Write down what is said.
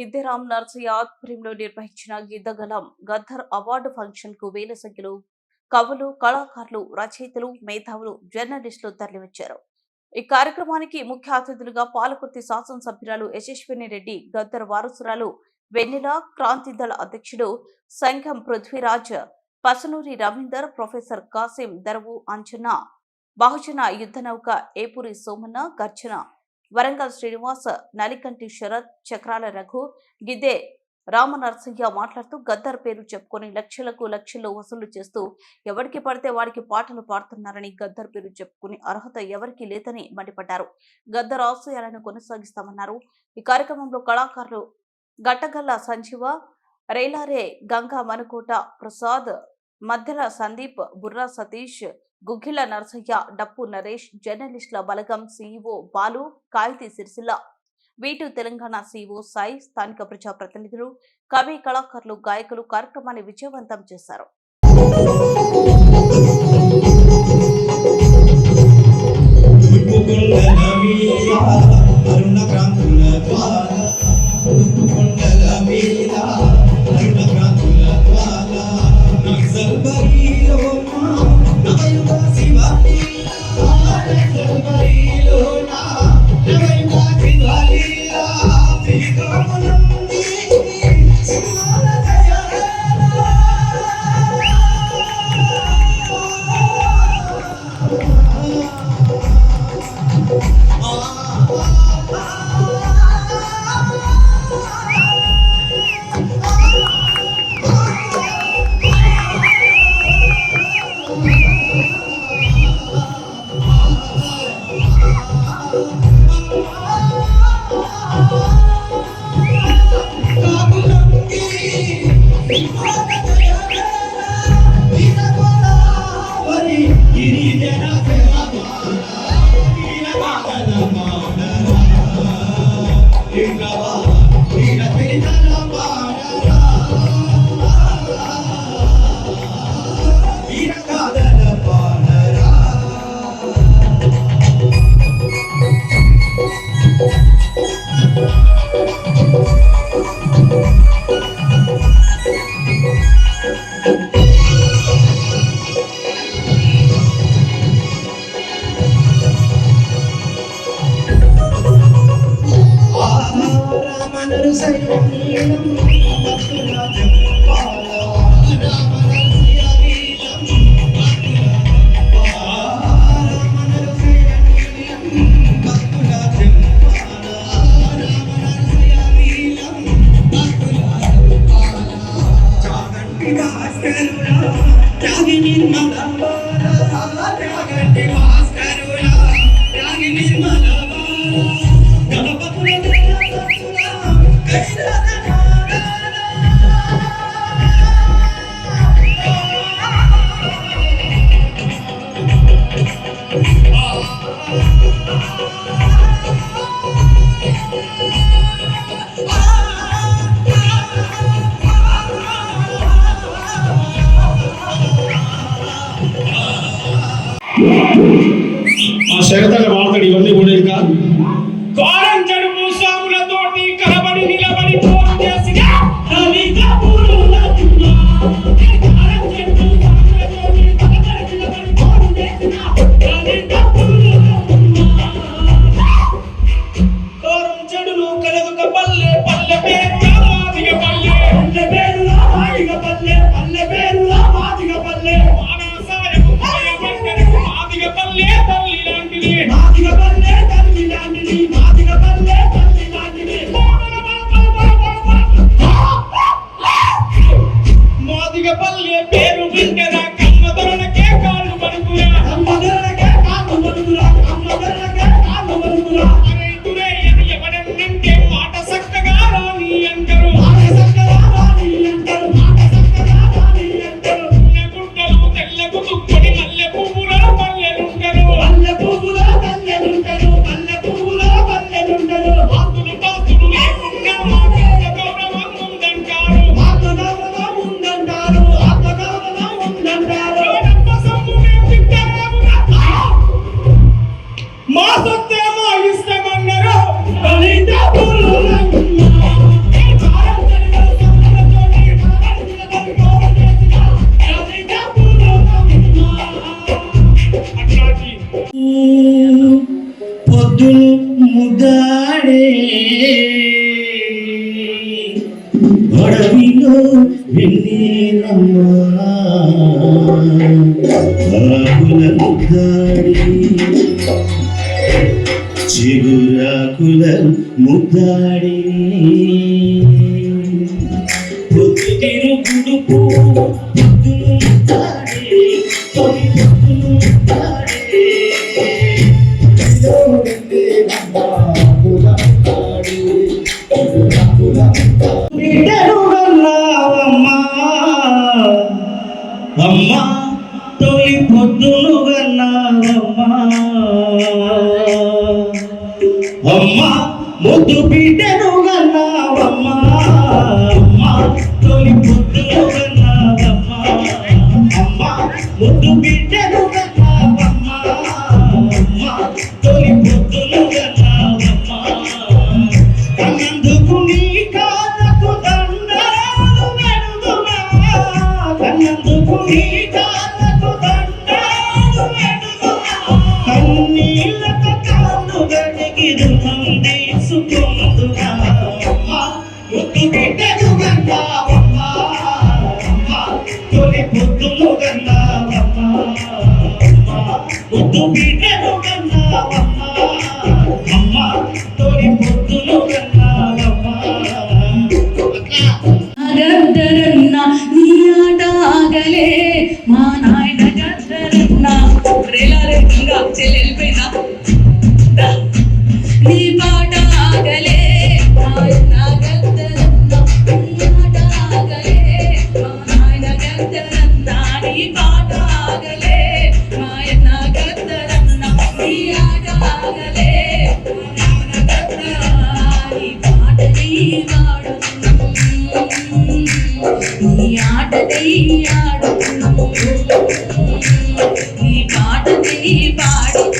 గిద్దెరామ్ నర్సయ్య ఆధ్వర్యంలో నిర్వహించిన గిద్దగలం గద్దర్ అవార్డు ఫంక్షన్కు వేల సంఖ్యలో కవులు కళాకారులు రచయితలు మేధావులు జర్నలిస్టులు తరలివచ్చారు. ఈ కార్యక్రమానికి ముఖ్య అతిథులుగా పాలకుర్తి శాసనసభ్యురాలు యశస్విని రెడ్డి గద్దర్ వారసురాలు వెన్నెల క్రాంతిదళ అధ్యక్షుడు సంఘం పృథ్వీరాజ్ పసనూరి రవీందర్ ప్రొఫెసర్ కాసిం దర్వు అంచనా బహుజన యుద్ధ నౌక ఏపూరి సోమన్న గర్జన వరంగల్ శ్రీనివాస్ నలికంటి శరత్ చక్రాల రఘు గిద్దే రామనరసింహ మాట్లాడుతూ గద్దర్ పేరు చెప్పుకొని లక్షలకు లక్షలు వసూలు చేస్తూ ఎవరికి పడితే వాడికి పాటలు పాడుతున్నారని గద్దర్ పేరు చెప్పుకుని అర్హత ఎవరికి లేదని మండిపడ్డారు. గద్దర్ ఆశయాలను కొనసాగిస్తామన్నారు. ఈ కార్యక్రమంలో కళాకారులు గట్టగల్ల సంజీవ రేలారే గంగా మనుకోట ప్రసాద్ మధ్యల సందీప్ బుర్రా సతీష్ గుగ్గిల నరసయ్య డప్పు నరేష్ జర్నలిస్టుల బలగం సీఈఓ బాలు కాయితీ సిరిసిల్ల. వీటు తెలంగాణ సీఈఓ సాయి స్థానిక ప్రజా ప్రతినిధులు కవి కళాకారులు గాయకులు కార్యక్రమాన్ని విజయవంతం చేశారు. తూర్పుకొండల త్యాగి నిర్మల త్యాగంటి త్యాగి నిర్మల మాదిగ పల్లె పేరు వింటరా పొద్దులు ముద్దాడే అడవిలో వెన్నీలమ్మా ఆకుల ముద్దాడి చిగురాకుల ముద్దాడి పొద్దు తిరుగుడు పొద్దును ముద్దాడి పొద్దును ముద్దాడి తొలి పొద్దులు ముద్దు బిడ్డలు అమ్మ. తొలి పొద్దులు నీ ఆట ఆగలే మా నాయన body.